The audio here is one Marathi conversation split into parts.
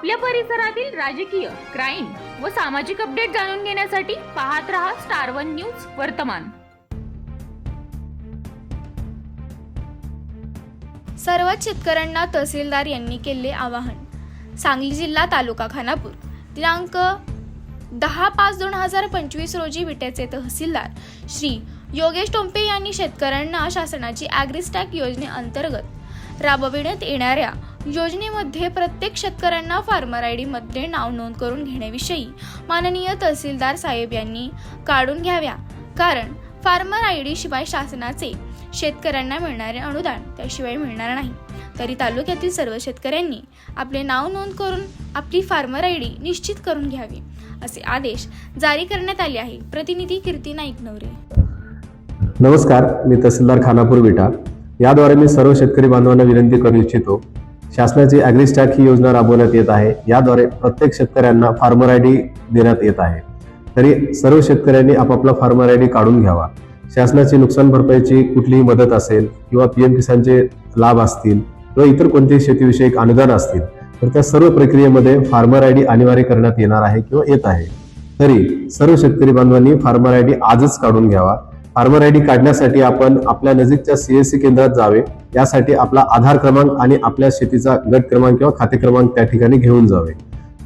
आपल्या परिसरातील राजकीय क्राईम व सामाजिक अपडेट जाणून घेण्यासाठी पाहत रहा स्टार वन न्यूज वर्तमान. सर्वच शेतकऱ्यांना तहसीलदार यांनी केले आवाहन. सांगली जिल्हा तालुका खानापूर. दिनांक दहा पाच दोन हजार पंचवीस रोजी विट्याचे तहसीलदार श्री योगेश टोंपे यांनी शेतकऱ्यांना शासनाची ॲग्रिस्टॅक योजनेअंतर्गत राबविण्यात येणाऱ्या योजनेमध्ये प्रत्येक शेतकऱ्यांना फार्मर आयमध्ये नाव नोंद करून घेण्याविषयी माननीय तहसीलदार साहेब यांनी काढून घ्याव्या. कारण फार्मर आय डी शिवाय शासनाचे शेतकऱ्यांना मिळणारे अनुदान त्याशिवाय मिळणार नाही. तरी तालुक्यातील सर्व शेतकऱ्यांनी आपले नाव नोंद करून आपली फार्मर आय डी निश्चित करून घ्यावी असे आदेश जारी करण्यात आले आहे. प्रतिनिधी कीर्ती नाईक नवरे नमस्कार मी तहसीलदार खानापूर विटा. याद्वारे मी सर्व शेतकरी बांधवांना विनंती करू इच्छितो शासनाची ॲग्रिस्टॅक ही योजना राबवण्यात येत आहे. याद्वारे प्रत्येक शेतकऱ्यांना फार्मर आय डी देण्यात येत आहे. तरी सर्व शेतकऱ्यांनी आपापला फार्मर आय डी काढून घ्यावा. शासनाची नुकसान भरपाईची कुठलीही मदत असेल किंवा पी एम किसानचे लाभ असतील किंवा इतर कोणतेही शेतीविषयक अनुदान असतील तर त्या सर्व प्रक्रियेमध्ये फार्मर आय डी अनिवार्य करण्यात येणार आहे किंवा येत आहे. तरी सर्व शेतकरी बांधवांनी फार्मर आय डी आजच काढून घ्यावा. फार्मर आय डी काढण्यासाठी आपण आपल्या नजीकच्या सीएससी केंद्रात जावे. यासाठी आपला आधार क्रमांक आणि आपल्या शेतीचा गट क्रमांक किंवा खाते क्रमांक त्या ठिकाणी घेऊन जावे.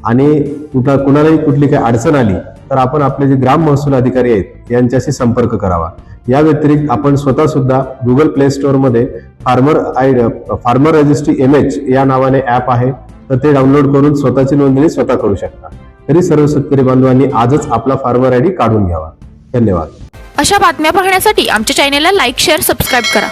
आणि कुठं कुणालाही कुठली काही अडचण आली तर आपण आपले जे ग्राम महसूल अधिकारी आहेत यांच्याशी संपर्क करावा. या व्यतिरिक्त आपण स्वतः सुद्धा गुगल प्ले स्टोअरमध्ये farmer I farmer registry M H या नावाने ॲप आहे तर ते डाउनलोड करून स्वतःची नोंदणी स्वतः करू शकता. तरी सर्व शेतकरी बांधवांनी आजच आपला फार्मर आय डी काढून घ्यावा. धन्यवाद. अशा बातम्या पाहण्यासाठी आमच्या चॅनेलला लाईक शेअर सबस्क्राईब करा.